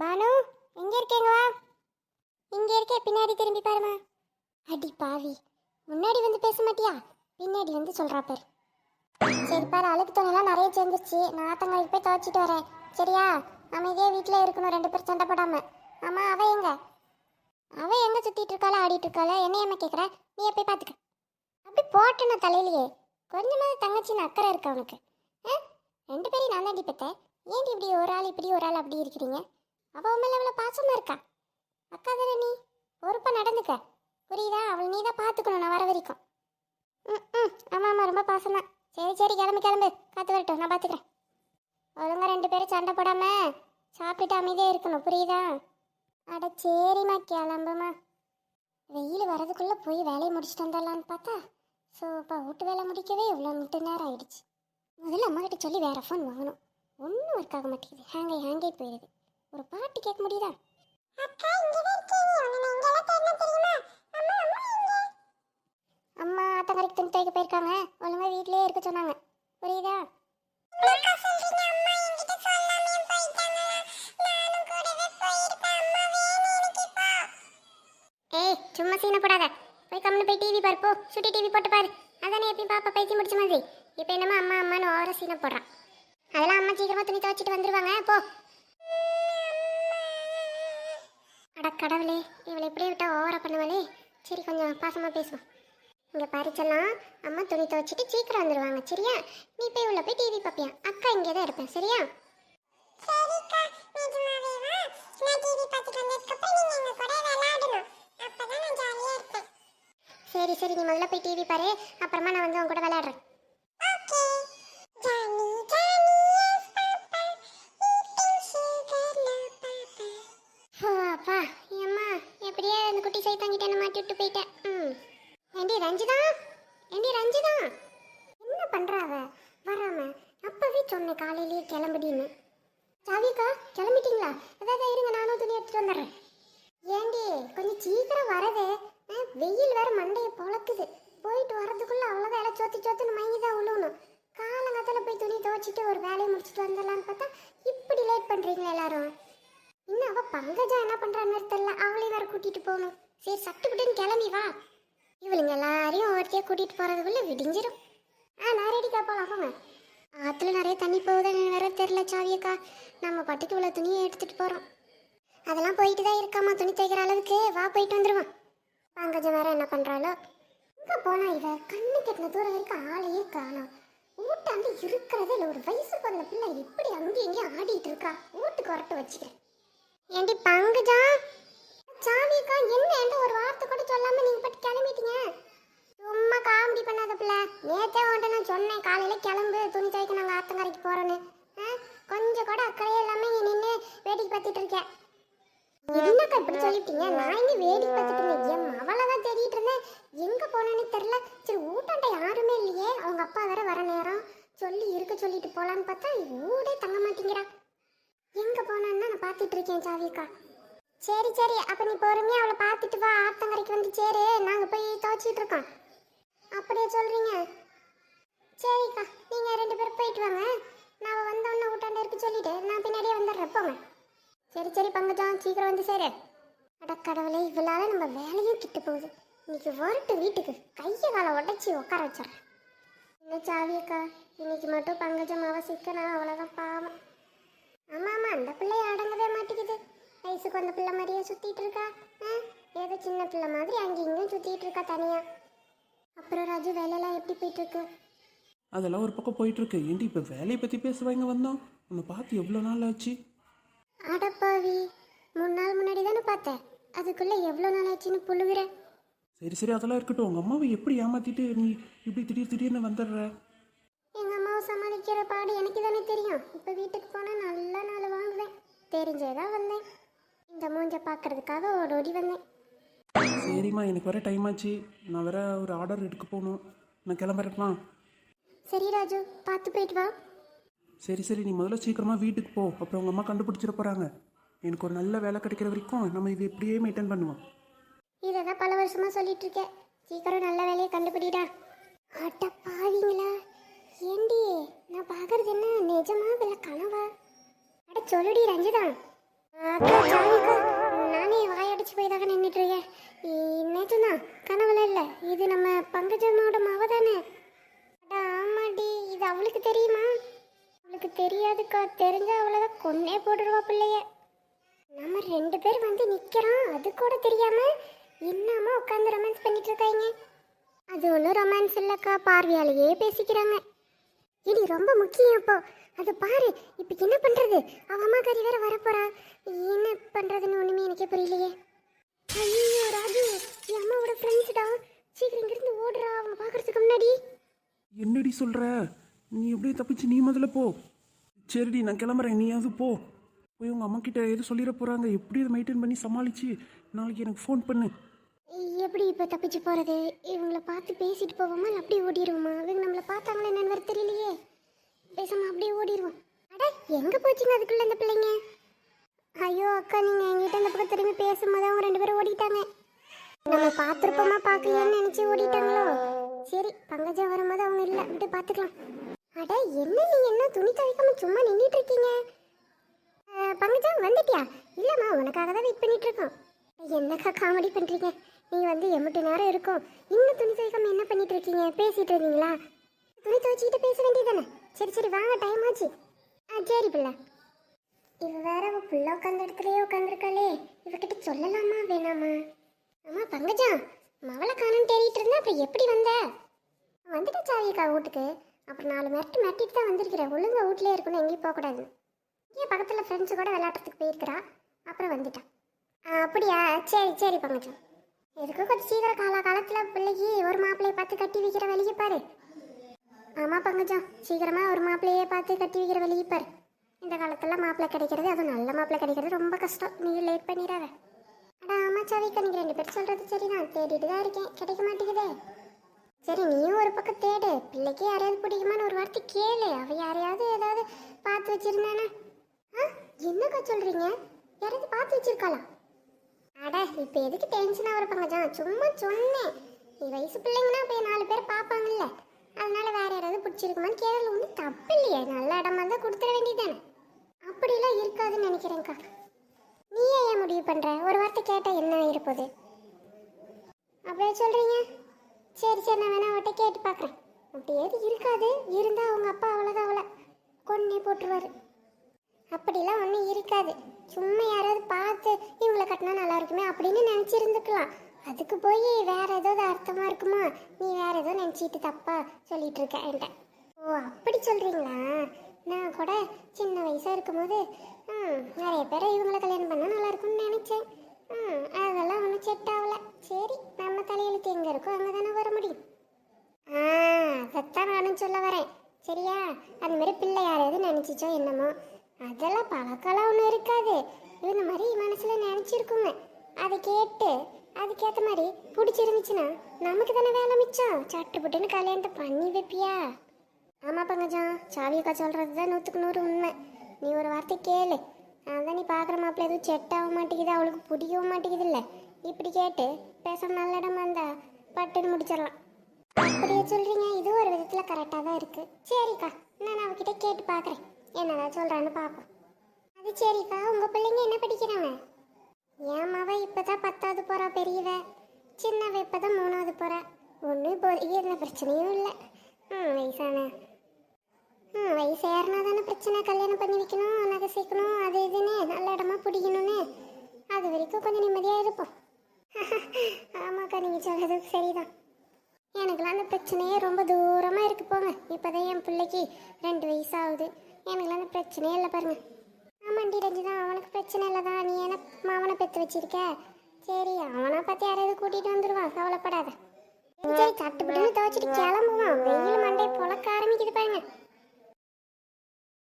பானு எங்க இருக்கீங்க? வா இங்க இருக்கே பின்னாடி திரும்பி பாருமா. அடி பாவி முன்னாடி வந்து பேச மாட்டியா? பின்னாடி வந்து சொல்றா பேர். சரி பாரு அழுக்கு துணியெல்லாம் நிறைய சேர்ந்துருச்சு. நான் ஆத்தங்களுக்கு போய் துவைச்சிட்டு வரேன். சரியா? அமைதியாக வீட்டில் இருக்கணும் ரெண்டு பேரும் சண்டை போடாம. ஆமா அவ எங்க? அவ எங்க சுத்திட்டு இருக்காளா ஆடிட்டு இருக்காளா? என்ன ஏமா கேக்குற? நீ போய் பார்த்துக்க அப்படி போட்டேன தலையிலேயே. கொஞ்சமாவது தங்கச்சின்னு அக்கறை இருக்கா உனக்கு? ஆ? ரெண்டு பேரையும் நான் தான் பெத்தேன். ஏன்டி இப்படி ஒரு ஆள் இப்படி ஒரு ஆள் அப்படி இருக்கிறீங்க? அவ உன் மேல பாசமாக பாசமா இருக்கா? அக்கா தானே நீ? பொறுப்பா நடந்துக்க. புரியுதா? அவள் நீ தான் பார்த்துக்கணும் நான் வர வரைக்கும். ம் ம். ஆமாம் ஆமாம் ரொம்ப பாசம்தான். சரி சரி. கிளம்பு கிளம்பு. காத்து வரட்டும். நான் பார்த்துக்கிறேன் ஒழுங்கா ரெண்டு பேரும் சண்டை போடாம சாப்பிட்டுட்டு அமைதியாக இருக்கணும். புரியுதா? அட சரிம்மா. கிளம்புமா வெயில் வரதுக்குள்ளே போய் வேலையை முடிச்சுட்டு வந்துடலான்னு பார்த்தா ஸோ இப்போ வீட்டு வேலை முடிக்கவே இவ்வளோ மிட்டு நேரம் ஆயிடுச்சு. முதல்ல அம்மாக்கிட்ட சொல்லி வேறு ஃபோன் வாங்கணும். ஒன்றும் ஒர்க் ஆக மாட்டேங்குது. ஹேங்கை ஆகி போயிடுது ஒரு பாட்டு கேட்க முடியுதா? அம்மா ஆத்தங்கரைக்கு துணி துவைக்க போயிருக்காங்க. ஒழுங்கா வீட்லயே இருக்க சொன்னாங்க. புரியுதா? ஏய் சும்மா சீன போடாத. போய் கம்முனு போய் டிவி பாரு போ. சுட்டி டிவி போட்டு பாரு. அதானே எப்பயும் பாப்பா பைத்தி முடிச்ச மாதிரி. இப்போ என்னமோ அம்மா அம்மான்னு ஓவர சீன போடுறான் அதெல்லாம் அம்மா சீக்கிரமா துணி துவைச்சிட்டு வந்துருவாங்க. போ. அட கடவுளே இவளை இப்படியே விட்டா ஓவரா பண்ணுவாளே? சரி கொஞ்சம் பாசமா பேசுவோம் இங்க பறிச்செல்லாம் அம்மா துணி துவைச்சிட்டு சீக்கிரம் வந்துருவாங்க சரியா? நீ போய் உள்ள போய் டிவி பார்ப்பியா அக்கா இங்கே தான் இருப்பேன் சரியா? சரி சரி நீ முதல்ல போய் டிவி பாரு. அப்புறமா நான் வந்து உன் கூட விளையாடுறேன். குட்டி மாட்டி விட்டு போயிட்டேன் ம். ஏண்டி ரஞ்சிதா? ஏண்டி ரஞ்சிதா? என்ன பண்ணுறாவ அவ வராம. அப்பவே சொன்னேன் காலையிலேயே கிளம்பிடின்னு. சாவிக்கா கிளம்பிட்டீங்களா? ஏதாவது இருங்க நானும் துணி எடுத்துட்டு வந்துடுறேன். ஏண்டி கொஞ்சம் சீக்கிரம் வரது வெயில் வேற மண்டையை பொழக்குது. போயிட்டு வரதுக்குள்ள அவ்வளோதான் எல்லாம் சோத்து சோத்துன்னு மயங்கி தான் விழுவணும் காலங்காத்தால போய் துணி துவைச்சிட்டு ஒரு வேலையை முடிச்சுட்டு வந்துடலான்னு பார்த்தா இப்படி லேட் பண்ணுறீங்களா எல்லாரும்? இன்னும் அவள் பங்கஜா என்ன பண்ணுறான்னு தெரியல. அவளையும் வேற கூட்டிகிட்டு போகணும். சரி சட்டுப்புட்டுன்னு கிளம்பி வா. இவளுங்க எல்லாரையும் ஒருத்தையாக கூட்டிட்டு போறதுக்குள்ள விடிஞ்சிடும் ஆ நான் ரெடிக்கா போலாம் போங்க. நிறைய தண்ணி போகுதுன்னு வேற தெரில சாவியக்கா நம்ம பட்டுக்கு இவ்வளோ துணியை எடுத்துட்டு போறோம். அதெல்லாம் போயிட்டு தான் இருக்காமா துணி தைக்கிற அளவுக்கு. வா போயிட்டு வந்துடுவோம் பங்கஜம் வேற என்ன பண்றாளோ. எங்க போனா இவ? கண்ணு கெட்டின தூரம் இருக்க ஆளையே காணும். வீட்டாண்டு இருக்கிறதே இல்லை ஒரு வயசுக்கு வந்த பிள்ளை எப்படி அங்கேயும் இங்கேயும் ஆடிட்டு இருக்கா. வீட்டுக்கு வரட்டு வச்சுக்கிறேன். ஏண்டி பங்கஜா சாவிக்கா என்ன என்று ஒரு வார்த்தை கூட சொல்லாம நீங்க பட்டு கிளம்பிட்டீங்க? சும்மா காமெடி பண்ணாத பிள்ளை. நேத்தே வந்துட்டு நான் சொன்னேன் காலையில கிளம்பு துணி துவைக்க நாங்க ஆத்தங்கரைக்கு போறோன்னு. ஆ? கொஞ்சம் கூட அக்கறையே இல்லாம நீ நின்று வேடிக்கை பார்த்துட்டு இருக்கேன். என்னக்கா இப்படி சொல்லிட்டீங்க? நான் இங்க வேடிக்கை பார்த்துட்டு இருந்தேன். என் மவளை தான் தேடிட்டு இருந்தேன். எங்க போனேன்னு தெரியல. சரி ஊட்டாண்ட யாருமே இல்லையே. அவங்க அப்பா வேற வர நேரம். சொல்லி இருக்க சொல்லிட்டு போலான்னு பார்த்தா ஊடே தங்க மாட்டேங்கிறா எங்க போனான்னு நான் பார்த்துட்டு இருக்கேன் சாவிக்கா. சரி சரி. அப்ப நீ பொறுமையா அவளை பார்த்துட்டு வா. ஆத்தங்கரைக்கு வந்து சேரு. நாங்க போய் துவைச்சிட்டு இருக்கோம். அப்படியே சொல்றீங்க? சரிக்கா. நீங்க ரெண்டு பேரும் போயிட்டு வாங்க. நான் வந்தோடனே ஊட்டாண்ட இருக்கு சொல்லிட்டு நான் பின்னாடியே வந்துடுறேன். போங்க. சரி சரி. பங்கஜம் சீக்கிரம் வந்து சேரு. அட கடவுளே இவளால நம்ம வேலையும் கிட்டு போகுது. இன்னைக்கு வரட்டு வீட்டுக்கு. கையை காலை உடச்சி உட்கார வச்சிடறேன். என்ன சாவியக்கா இன்னைக்கு மட்டும் பங்கஜம் அவ சிக்கனா அவ்வளோதான் பாவம். ஆமாம் ஆமாம் அந்த பிள்ளைய அடங்கவே மாட்டேங்குது. வயசுக்கு வந்த பிள்ளை மாதிரியே சுத்திட்டு இருக்கா? ஏதோ சின்ன பிள்ளை மாதிரி அங்கேயும் இங்கேயும் சுத்திட்டு இருக்கா தனியா? அப்புறம் ராஜு வேலையெல்லாம் எப்படி போயிட்டு இருக்கு அதெல்லாம் ஒரு பக்கம் போயிட்டு இருக்கு ஏன்டி இப்போ வேலையை பற்றி பேசுவாங்க வந்தோம் உன்னை பார்த்து எவ்வளோ நாள் ஆச்சு? அடப்பாவி மூணு நாள் முன்னாடி தானே பார்த்தேன். அதுக்குள்ள எவ்வளோ நாள் ஆச்சுன்னு புழுகுற. சரி சரி அதெல்லாம் இருக்கட்டும். உங்கள் அம்மாவை எப்படி ஏமாத்திட்டு நீ இப்படி திடீர் திடீர்னு வந்துடுற? எங்க அம்மாவை சமாளிக்கிற பாடு எனக்கு தானே தெரியும். இப்போ வீட்டுக்கு போனால் நல்ல நாள் வாங்குவேன். தெரிஞ்சே தான் வந்தேன். இந்த மூஞ்ச பார்க்கறதுக்காக ஓடோடி வந்தேன். சரிம்மா எனக்கு வர டைம் ஆச்சு. நான் வேற ஒரு ஆர்டர் எடுக்க போகணும். நான் கிளம்புறேன் சரி ராஜு பார்த்து போயிட்டு வா. சரி சரி. நீ முதல்ல சீக்கிரமாக வீட்டுக்கு போ. அப்புறம் உங்கள் அம்மா கண்டுபிடிச்சிட போகிறாங்க எனக்கு ஒரு நல்ல வேலை கிடைக்கிற வரைக்கும் நம்ம இது இப்படியே மெயின்டைன் பண்ணுவோம். இதை தான் பல வருஷமா சொல்லிட்டு இருக்கேன். சீக்கிரம் நல்ல வேலையை கண்டுபிடிடா. அட பாவிங்களா. ஏண்டி? நான் பார்க்கறது என்ன? நிஜமா? இல்லை கனவா? அட சொல்லுடி ரஞ்சிதா. நானே வாயடிச்சு போய் தாக்க நின்றுட்டு இருக்கேன் நேற்று இது நம்ம பங்கஜம்மாவோட மாவ தானே? ஆமாடி. இது அவளுக்கு தெரியுமா? அவளுக்கு தெரியாதுக்கா. தெரிஞ்சா அவ்வளோதான் கொன்னே போட்டுருவா பிள்ளைய. நம்ம ரெண்டு பேர் வந்து நிற்கிறோம் அது கூட தெரியாம என்னமா உட்காந்து ரொமான்ஸ் பண்ணிட்டு இருக்காங்க அது ஒன்றும் ரொமான்ஸ் இல்லைக்கா. பார்வையாலேயே பேசிக்கிறாங்க. இனி ரொம்ப முக்கியம் இப்போ. அது பாரு இப்போ என்ன பண்றது? அவ அம்மா கறி வேற வரப்போறா என்ன பண்றதுன்னு ஒண்ணுமே எனக்கே புரியலையே. ஐயோ ராஜு என் அம்மாவோட ஃப்ரெண்ட்ஸ்டா சீக்கிரம் இங்கிருந்து ஓடுறா அவங்க பார்க்கறதுக்கு முன்னாடி. என்னடி சொல்கிற நீ எப்படியே தப்பிச்சு நீ முதல்ல போ. சரிடி நான் கிளம்புறேன். நீயாவது போ. போய் உங்கள் அம்மா கிட்ட எது சொல்லிட போகிறாங்க எப்படி அதை மெயின்டைன் பண்ணி சமாளித்து நாளைக்கு எனக்கு ஃபோன் பண்ணு. எப்படி இப்போ தப்பிச்சு போறது? இவங்கள பார்த்து பேசிட்டு போவோமா? இல்லை அப்படியே ஓடிடுவோமா? இவங்க நம்மளை பார்த்தாங்களே என்னன்னு வேற தெரியலையே பேசாம அப்படியே ஓடிடுவோம் அட எங்க போச்சுங்க அதுக்குள்ள இந்த பிள்ளைங்க? ஐயோ அக்கா நீங்க என்கிட்ட இந்த பக்கம் திரும்பி பேசும்போது அவங்க ரெண்டு பேரும் ஓடிட்டாங்க. நம்ம பார்த்துருப்போமா பார்க்கலையான்னு நினைச்சு ஓடிட்டாங்களோ? சரி பங்கஜா வரும்போது அவங்க இல்லை விட்டு பார்த்துக்கலாம். அட என்ன நீ என்ன துணி துவைக்காம சும்மா நின்றுட்டு இருக்கீங்க பங்கஜா வந்துட்டியா? இல்லைம்மா உனக்காக தான் வெயிட் பண்ணிட்டு இருக்கோம். என்னக்கா காமெடி பண்றீங்க? நீங்கள் வந்து எம்பிட்டு நேரம் இருக்கும். இன்னும் துணி துவைக்காம என்ன பண்ணிட்டு இருக்கீங்க? பேசிட்டு இருந்தீங்களா? துணி துவைச்சிக்கிட்டு பேச வேண்டியதானே சரி சரி வாங்க டைம் ஆச்சு. ஆ சரி பிள்ளை. இவ வேற அவ புள்ள உட்காந்த இடத்துலயே உட்காந்துருக்காளே இவகிட்ட சொல்லலாமா வேணாமா? அம்மா பங்கஜா மவளை காணும் தேடிட்டு இருந்தா அப்ப எப்படி வந்த? வந்துட்டு சாவியக்கா வீட்டுக்கு. அப்புறம் நாலு மிரட்டு மிரட்டிட்டு தான் வந்திருக்கிறேன் ஒழுங்கா வீட்லயே இருக்கணும் எங்கேயும் போகக்கூடாது. இங்கே பக்கத்தில் ஃப்ரெண்ட்ஸு கூட விளையாடுறதுக்கு போயிருக்கிறா. அப்புறம் வந்துட்டான் ஆ, அப்படியா? சரி சரி பங்கஜா எதுக்கும் கொஞ்சம் சீக்கிரம் கால காலத்தில் பிள்ளைக்கு ஒரு மாப்பிள்ளையை பார்த்து கட்டி வைக்கிற வழியை பாரு. ஆமாம் பங்கஜம் சீக்கிரமாக ஒரு மாப்பிள்ளையே பார்த்து கட்டி வைக்கிற வழியை பாரு. இந்த காலத்தில் மாப்பிள்ளை கிடைக்கிறது அதுவும் நல்ல மாப்பிள்ளை கிடைக்கிறது ரொம்ப கஷ்டம். நீ லேட் பண்ணிடாத. அடா ஆமாம் சவிக்கா நீங்கள் ரெண்டு பேரும் சொல்கிறது சரி நான் தேடிட்டு தான் இருக்கேன். கிடைக்க மாட்டேங்குதே. சரி நீயும் ஒரு பக்கம் தேடு. பிள்ளைக்கு யாரையாவது பிடிக்குமான்னு ஒரு வார்த்தை கேளு. அவ யாரையாவது ஏதாவது பார்த்து வச்சிருந்தானே? ஆ என்னக்கா சொல்கிறீங்க யாராவது பார்த்து வச்சிருக்காளா? அட இப்போ எதுக்கு டென்ஷனாக ஆகிற பங்கஜம் சும்மா சொன்னேன். நீ வயசு பிள்ளைங்கன்னா போய் நாலு பேர் பார்ப்பாங்கல்ல. அதனால வேற யாராவது பிடிச்சிருக்குமான்னு கேரள ஒன்றும் தப்பு இல்லையே. நல்ல இடமா இருந்தால் கொடுத்துட வேண்டியதானே அப்படிலாம் இருக்காதுன்னு நினைக்கிறேன்க்கா. நீ ஏன் முடிவு பண்ணுற ஒரு வார்த்தை கேட்டால் என்ன இருப்போது அப்படியே சொல்கிறீங்க சரி சரி நான் வேணா அவட்ட கேட்டு பார்க்குறேன் அப்படியாவது இருக்காது. இருந்தால் அவங்க அப்பா அவ்வளோதான் அவளை கொன்னே போட்டுருவாரு. அப்படிலாம் ஒன்றும் இருக்காது. சும்மா யாராவது பார்த்து இவங்களை கட்டினா நல்லா இருக்குமே அப்படின்னு நினச்சிருந்துக்கலாம். அதுக்கு போய் வேற ஏதாவது அர்த்தமா இருக்குமா? நீ வேற ஏதோ நினச்சிட்டு தப்பா சொல்லிட்டு இருக்க என்கிட்ட. ஓ அப்படி சொல்றீங்களா? நான் கூட சின்ன வயசா இருக்கும்போது நிறைய பேரை இவங்களை கல்யாணம் பண்ணா நல்லா இருக்கும்னு நினைச்சேன். அதெல்லாம் ஒன்றும் செட் ஆகல. சரி நம்ம தலையெழுத்து எங்க இருக்கோ அங்கே தானே வர முடியும். ஆ அதைத்தான் நானும் சொல்ல வரேன். சரியா? அந்த மாதிரி பிள்ளை யாரையாவது நினச்சிச்சோ என்னமோ. அதெல்லாம் பழக்கம்லாம் ஒன்றும் இருக்காது. இந்த மாதிரி மனசில் நினச்சிருக்குங்க. அதை கேட்டு அதுக்கேற்ற மாதிரி பிடிச்சிருந்துச்சுன்னா நமக்கு தானே வேலை மிச்சம். சட்டு புட்டுன்னு கல்யாணத்தை பண்ணி வைப்பியா? ஆமாம் பங்கஜம் சாவியக்கா சொல்கிறது தான் நூற்றுக்கு நூறு உண்மை. நீ ஒரு வார்த்தை கேளு. அதான் நீ பார்க்குற மாப்பிள்ள எதுவும் செட் ஆக மாட்டேங்குது அவளுக்கு பிடிக்கவும் மாட்டேங்குது இல்லை இப்படி கேட்டு பேச நல்ல இடமா இருந்தா பட்டுன்னு முடிச்சிடலாம். அப்படியே சொல்றீங்க இது ஒரு விதத்துல கரெக்டாக தான் இருக்கு. சரிக்கா நான் அவகிட்ட கேட்டு பார்க்குறேன் என்னதான் சொல்றான்னு பார்ப்போம் அது சரிக்கா உங்க பிள்ளைங்க என்ன படிக்கிறாங்க? என் மவ இப்பதான் பத்தாவது போறா பெரியவ. சின்னவ இப்பதான் மூணாவது போறா. ஒன்றும் இப்போதைக்கு எந்த பிரச்சனையும் இல்லை. ஆ வயசான. ஆ வயசு ஏறினா தானே பிரச்சனை கல்யாணம் பண்ணி வைக்கணும் நகை சேர்க்கணும் அது இதுன்னு நல்ல இடமா பிடிக்கணும்னு. அது வரைக்கும் கொஞ்சம் நிம்மதியாக இருப்போம். ஆமாக்கா நீங்கள் சொல்கிறது சரிதான். எனக்குலாம் அந்த பிரச்சனையே ரொம்ப தூரமாக இருக்கு போங்க. இப்போதான் என் பிள்ளைக்கு ரெண்டு வயசு ஆகுது எனக்குலாம் அந்த பிரச்சனையே இல்லை பாருங்க. ஆமாண்டி ரஞ்சிதா அவனுக்கு பிரச்சனை இல்லை தான். நீ என்ன மாவனை பெற்று வச்சிருக்க? சரி அவனை பார்த்து யாராவது கூட்டிகிட்டு வந்துடுவான் கவலைப்படாத. சரி சட்டுப்பட்டுன்னு துவைச்சிட்டு கிளம்புவான். வெயில் மண்டை புழக்க ஆரம்பிக்குது பாருங்க.